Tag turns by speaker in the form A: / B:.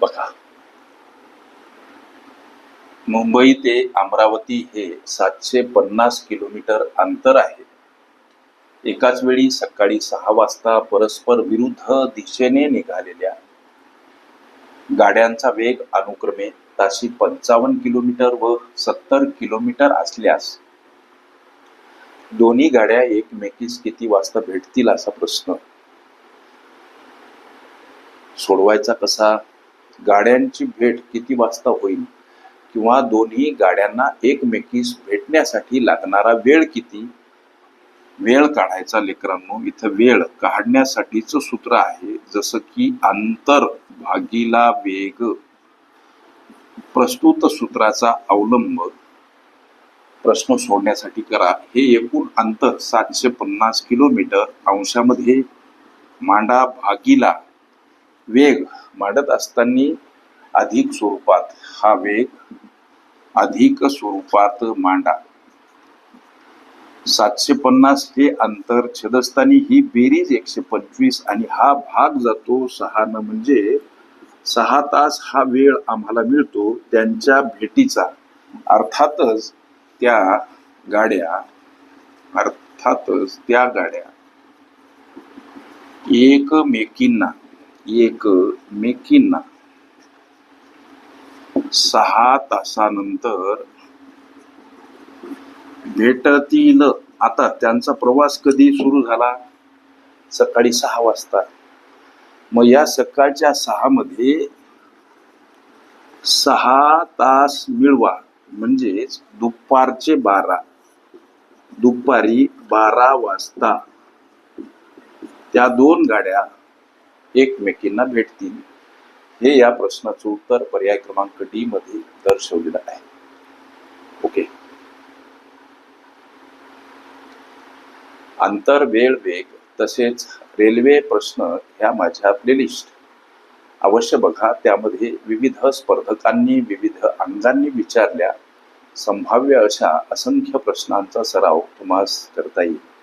A: बघा. मुंबई ते अमरावती हे सातशे पन्नास किलोमीटर अंतर आहे. एकाच वेळी सकाळी सहा वाजता परस्पर विरुद्ध दिशेने निघालेल्या गाड्यांचा वेग अनुक्रमे ताशी पंचावन्न किलोमीटर व सत्तर किलोमीटर असल्यास दोन्ही गाड्या एकमेकीस किती वाजता भेटतील असा प्रश्न. सोडवायचा कसा? गाड्यांची भेट किती वाजता होईल? किंवा दोन्ही गाड्यांना एकमेकीस भेटण्यासाठी लागणारा वेळ किती? वेळ काढायचा लेकरांनो इथं वेळ काढण्यासाठीच सूत्र आहे जसं की अंतर भागीला वेग. प्रस्तुत सूत्राचा अवलंब प्रश्न सोडण्यासाठी करा. हे एकूण अंतर सातशे पन्नास किलोमीटर अंशामध्ये मांडा भागीला वेग मांडत असताना अधिक स्वरूपात हा वेग अधिक स्वरूपात मांडा. सातशे पन्नास हे अंतर छेदस्थानी ही बेरीज एकशे पंचवीस आणि हा भाग जातो सहा न म्हणजे सहा तास हा वेळ आम्हाला मिळतो त्यांच्या भेटीचा. अर्थातच त्या गाड्या अर्थातच त्या गाड्या एकमेकींना एकमेकींना सहा तासानंतर भेटतील. आता त्यांचा प्रवास कधी सुरू झाला? सकाळी सहा वाजता. मग या सकाळच्या सहा मध्ये सहा तास मिळवा. म्हणजेच दुपारचे बारा. दुपारी बारा वाजता. त्या दोन गाड्या एकमेकींना भेटतील. हे या प्रश्नाचं उत्तर पर्याय क्रमांक डी मध्ये दर्शवलेलं आहे. ओके. अंतर वेळ वेग तसेच रेल्वे प्रश्न ह्या माझ्या प्लेलिस्ट. अवश्य बघा त्यामध्ये विविध स्पर्धकांनी विविध अंगांनी विचारल्या. संभाव्य अशा असंख्य प्रश्नांचा सराव तुम्हाला करता येईल.